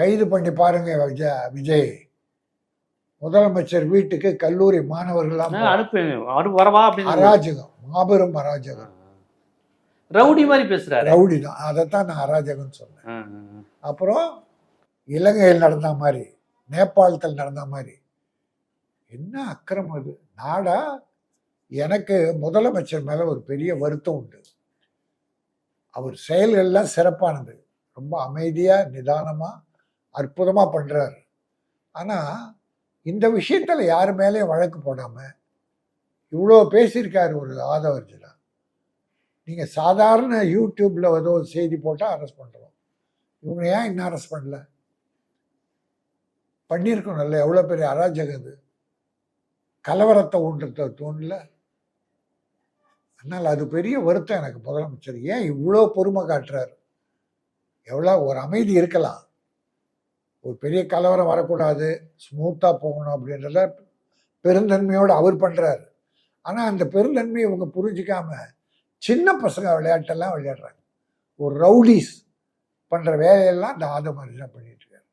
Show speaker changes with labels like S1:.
S1: கைது பண்ணி பாருங்க விஜய் விஜய். முதலமைச்சர் வீட்டுக்கு கல்லூரி
S2: அப்படின்னு
S1: அராஜகம் மாபெரும் அராஜகம்.
S2: ரவுடி மாதிரி பேசுறாரு.
S1: ரவுடி தான். அதைத்தான் நான் அராஜகம்னு சொன்னேன். அப்புறம் இலங்கையில் நடந்த மாதிரி நேபாளத்தில் நடந்த மாதிரி. என்ன அக்கிரமம் அது நாடா? எனக்கு முதலமைச்சர் மேல ஒரு பெரிய வருத்தம் உண்டு. அவர் செயல்கள்லாம் சிறப்பானது. ரொம்ப அமைதியா நிதானமா அற்புதமாக பண்ணுறாரு ஆனால் இந்த விஷயத்தில் யார் மேலேயும் வழக்கு போடாமல் இவ்வளோ பேசியிருக்காரு ஒரு ஆதவர்ஜனா. நீங்கள் சாதாரண யூடியூப்பில் ஏதோ ஒரு செய்தி போட்டால் அரெஸ்ட் பண்ணுறோம் இவங்க ஏன் இன்னும் அரெஸ்ட் பண்ணல? பண்ணியிருக்கணும்ல எவ்வளோ பெரிய அராஜகது கலவரத்தை ஊன்றத்தை தோணல. அதனால் அது பெரிய வருத்தம் எனக்கு முதலமைச்சர். ஏன் இவ்வளோ பொறுமை காட்டுறாரு? எவ்வளோ ஒரு அமைதி இருக்கலாம். ஒரு பெரிய கலவரம் வரக்கூடாது ஸ்மூத்தாக போகணும் அப்படின்றத பெருந்தன்மையோடு அவர் பண்ணுறாரு ஆனால் அந்த பெருந்தன்மையை இவங்க புரிஞ்சிக்காம சின்ன பசங்க விளையாட்டெல்லாம் விளையாடுறாங்க. ஒரு ரவுடிஸ் பண்ணுற வேலையெல்லாம் இந்த ஆதம் தான் பண்ணிட்டுருக்காரு